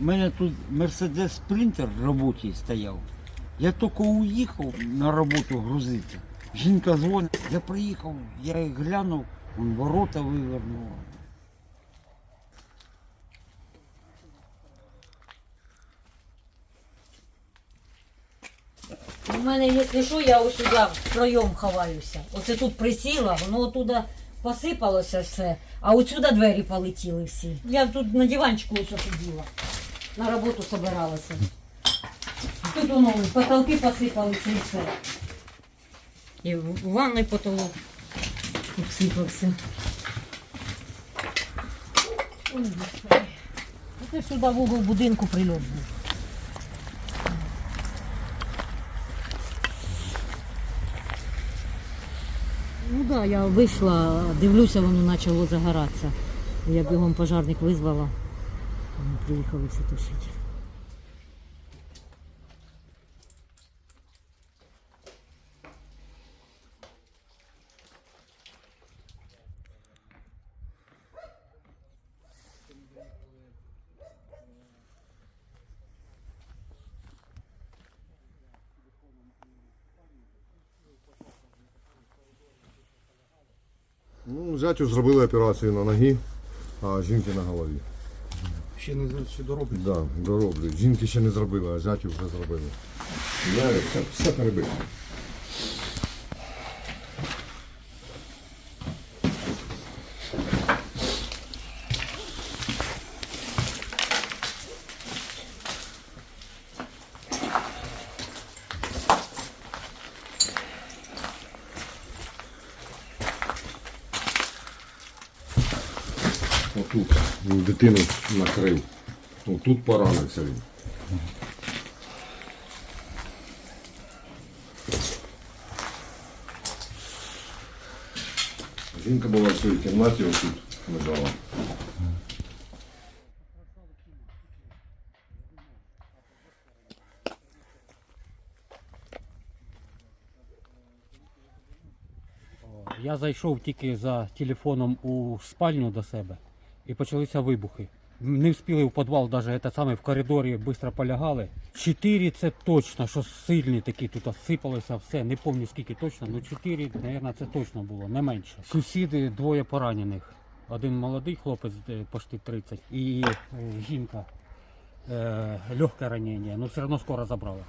У мене тут Мерседес Спринтер роботі стояв. Я тільки уїхав на роботу грузити. Жінка дзвонить, я приїхав, я їх глянув, вон ворота вивернула. У мене, якщо що, я ось сюди в пройом ховаюся. Оце тут присіла, воно оттуда посипалося все, а отсюди двері полетіли всі. Я тут на диванчику ось сиділа. На роботу собиралася. Тут воно потолки посипалися і все. І в в ванной потолок обсипався. Оце сюди в угол будинку прильот був. Ну так, да, я вийшла, дивлюся, воно почало загоратися. Я бігом пожарник визвала. Вони приїхали все тушити. Ну, зятю зробили операцію на ногі, а жінки на голові. Ще не ще дороблять. Да, дороблять. Жінки ще не зробили, а зятю вже зробили. Да, все, все Отут він дитину накрив. Отут поранився він. Жінка була в своїй кімнаті, отут лежала. Я зайшов тільки за телефоном у спальню до себе і почалися вибухи. Не встигли в підвал, навіть саме в коридорі швидко полягали. Чотири це точно, що сильні такі тут сипалося все. Не пам'ятаю скільки точно, але чотири, мабуть, це точно було, не менше. Сусіди двоє поранених. Один молодий хлопець, е, почти 30, і е, жінка. Е, легке ранення, але все одно скоро забрала.